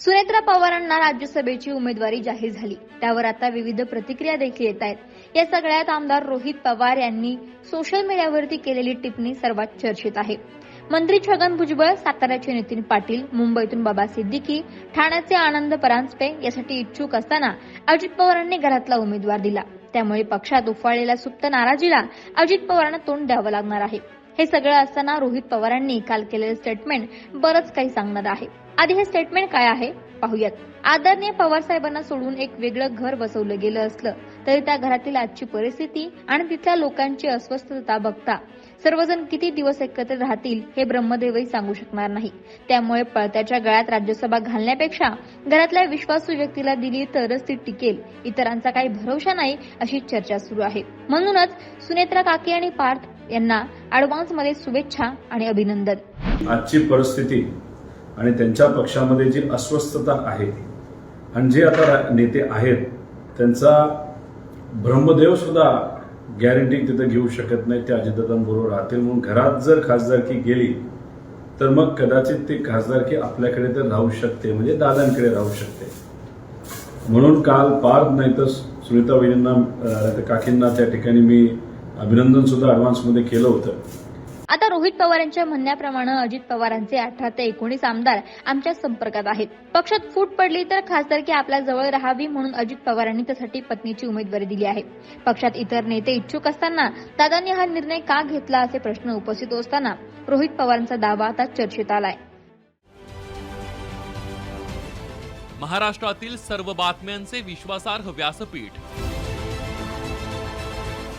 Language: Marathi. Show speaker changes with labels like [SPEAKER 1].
[SPEAKER 1] सुनेत्रा पवारांना राज्यसभेची उमेदवारी जाहीर झाली. त्यावर आता विविध प्रतिक्रिया देखील येत आहेत. या सगळ्यात आमदार रोहित पवार यांनी सोशल मीडियावरती केलेली टिप्पणी सर्वात चर्चेत आहे. मंत्री छगन भुजबळ साताऱ्याचे नितीन पाटील मुंबईतून बाबा सिद्दीकी ठाण्याचे आनंद परांजपे यासाठी इच्छुक असताना अजित पवारांनी घरातला उमेदवार दिला. त्यामुळे पक्षात उफाळलेल्या सुप्त नाराजीला अजित पवारांना तोंड द्यावं लागणार आहे. हे सगळं असताना रोहित पवारांनी काल केलेलं स्टेटमेंट बरंच काही सांगणार आहे. आधी हे स्टेटमेंट काय आहे? पाहूयात. आदरणीय पवार साहेबांना सोडून एक वेगळं घर बसवलं गेलं असलं तरी त्या घरातील आजची परिस्थिती आणि तिथल्या लोकांची अस्वस्थता बघता सर्वजण किती दिवस एकत्र राहतील हे ब्रह्मदेवही सांगू शकणार नाही. त्यामुळे पळत्याच्या गळ्यात राज्यसभा घालण्यापेक्षा घरातल्या विश्वासू व्यक्तीला दिली तरच ती टिकेल. इतरांचा काही भरोसा नाही अशी चर्चा सुरू आहे. म्हणूनच सुनेत्रा काके आणि पार्थ यांना ऍडव्हान्समध्ये शुभेच्छा आणि अभिनंदन.
[SPEAKER 2] आजची परिस्थिती आणि त्यांच्या पक्षामध्ये जी अस्वस्थता आहे आणि जे आता नेते आहेत त्यांचा ब्रह्मदेव सुद्धा गॅरंटी तिथं घेऊ शकत नाही ते अजितदादांबरोबर राहतील. म्हणून घरात जर खासदारकी गेली तर मग कदाचित ती खासदारकी आपल्याकडे तर राहू शकते म्हणजे दादांकडे राहू शकते. म्हणून काल पार नाही तर सुनीता वहिनींना काकींना त्या ठिकाणी मी अभिनंदन सुद्धा ऍडव्हान्समध्ये केलं होतं.
[SPEAKER 1] आता रोहित पवार यांच्या म्हणण्याप्रमाणे अजित पवारांचे अठरा ते एकोणीस आमदार आमच्या संपर्कात आहेत. पक्षात फूट पडली तर खासदारकी आपल्या जवळ राहावी म्हणून अजित पवारांनी त्यासाठी पत्नीची उमेदवारी दिली आहे. पक्षात इतर नेते इच्छुक असताना दादांनी हा निर्णय का घेतला असे प्रश्न उपस्थित असताना रोहित पवारांचा दावा आता चर्चेत आलाय.
[SPEAKER 3] महाराष्ट्रातील सर्व बातम्यांचे विश्वासार्ह व्यासपीठ.